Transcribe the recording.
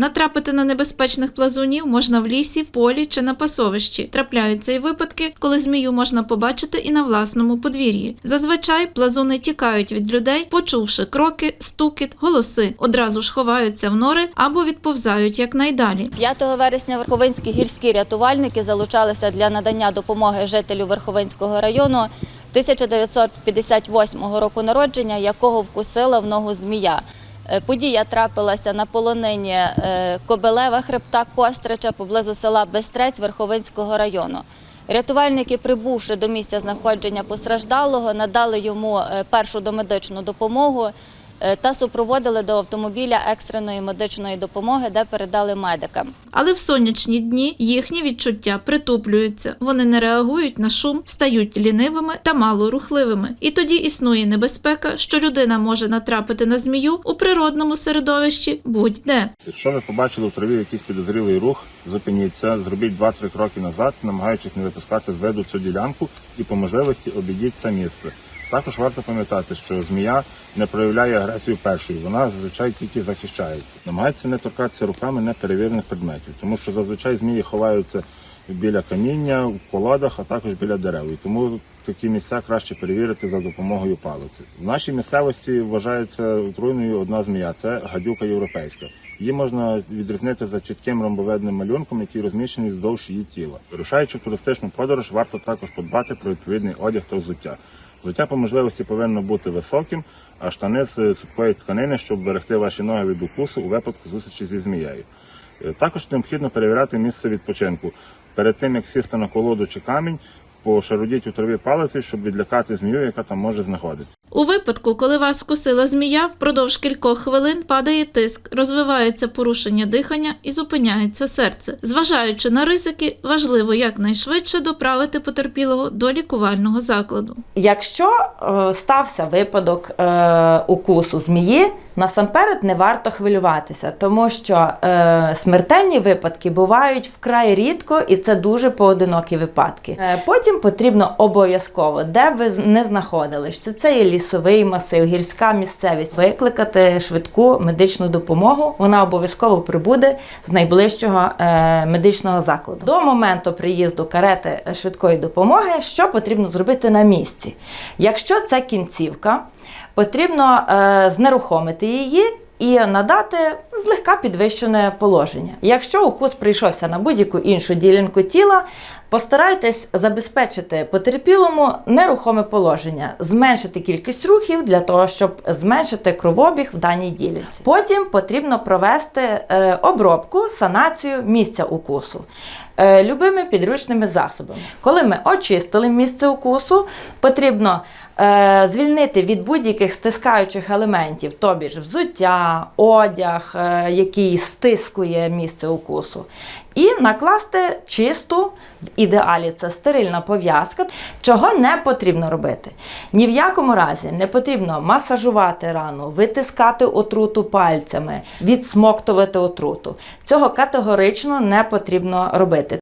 Натрапити на небезпечних плазунів можна в лісі, в полі чи на пасовищі. Трапляються і випадки, коли змію можна побачити і на власному подвір'ї. Зазвичай плазуни тікають від людей, почувши кроки, стукіт, голоси, одразу ж ховаються в нори або відповзають якнайдалі. 5 вересня верховинські гірські рятувальники залучалися для надання допомоги жителю Верховинського району 1958 року народження, якого вкусила в ногу змія. Е, Подія трапилася на полонині е, Кобелева хребта Кострича поблизу села Бестрець Верховинського району. Рятувальники, прибувши до місця знаходження постраждалого, надали йому е, першу домедичну допомогу та супроводили до автомобіля екстреної медичної допомоги, де передали медикам. Але в сонячні дні їхні відчуття притуплюються. Вони не реагують на шум, стають лінивими та малорухливими. І тоді існує небезпека, що людина може натрапити на змію у природному середовищі будь-де. Якщо ви побачили в траві якийсь підозрілий рух, зупиніться, зробіть 2-3 кроки назад, намагаючись не випускати з виду цю ділянку і по можливості обійдіть це місце. Також варто пам'ятати, що змія не проявляє агресію першою, вона зазвичай тільки захищається. Намагається не торкатися руками неперевірених предметів, тому що зазвичай змії ховаються біля каміння, в колодах, а також біля дерев. І тому такі місця краще перевірити за допомогою палиці. В нашій місцевості вважається отруйною одна змія це гадюка європейська. Її можна відрізнити за чітким ромбовидним малюнком, який розміщений вздовж її тіла. Вирушаючи в туристичну подорож, варто також подбати про відповідний одяг та взуття. Взуття по можливості повинно бути високим, а штани з сухої тканини, щоб берегти ваші ноги від укусу у випадку зустрічі зі змією. Е, Також необхідно перевіряти місце відпочинку. Перед тим як сісти на колоду чи камінь, пошарудіть у траві палиці, щоб відлякати змію, яка там може знаходитися. У випадку, коли вас вкусила змія, впродовж кількох хвилин падає тиск, розвивається порушення дихання і зупиняється серце. Зважаючи на ризики, важливо якнайшвидше доправити потерпілого до лікувального закладу. Якщо е, стався випадок е, укусу змії, насамперед не варто хвилюватися, тому що е, смертельні випадки бувають вкрай рідко, і це дуже поодинокі випадки. Е, потім потрібно обов'язково, де ви не знаходились, чи це є лісовий масив, гірська місцевість, викликати швидку медичну допомогу. Вона обов'язково прибуде з найближчого е, медичного закладу. До моменту приїзду карети швидкої допомоги, що потрібно зробити на місці? Якщо це кінцівка, потрібно е, знерухомити її. І надати злегка підвищене положення. Якщо укус прийшовся на будь-яку іншу ділянку тіла, постарайтесь забезпечити потерпілому нерухоме положення, зменшити кількість рухів для того, щоб зменшити кровобіг в даній ділянці. Потім потрібно провести е, обробку, санацію місця укусу е, любими підручними засобами. Коли ми очистили місце укусу, потрібно е, звільнити від будь-яких стискаючих елементів, тобі ж взуття, одяг, який стискує місце укусу. І накласти чисту, в ідеалі це стерильна пов'язка, чого не потрібно робити. Ні в якому разі не потрібно масажувати рану, витискати отруту пальцями, відсмоктувати отруту. Цього категорично не потрібно робити.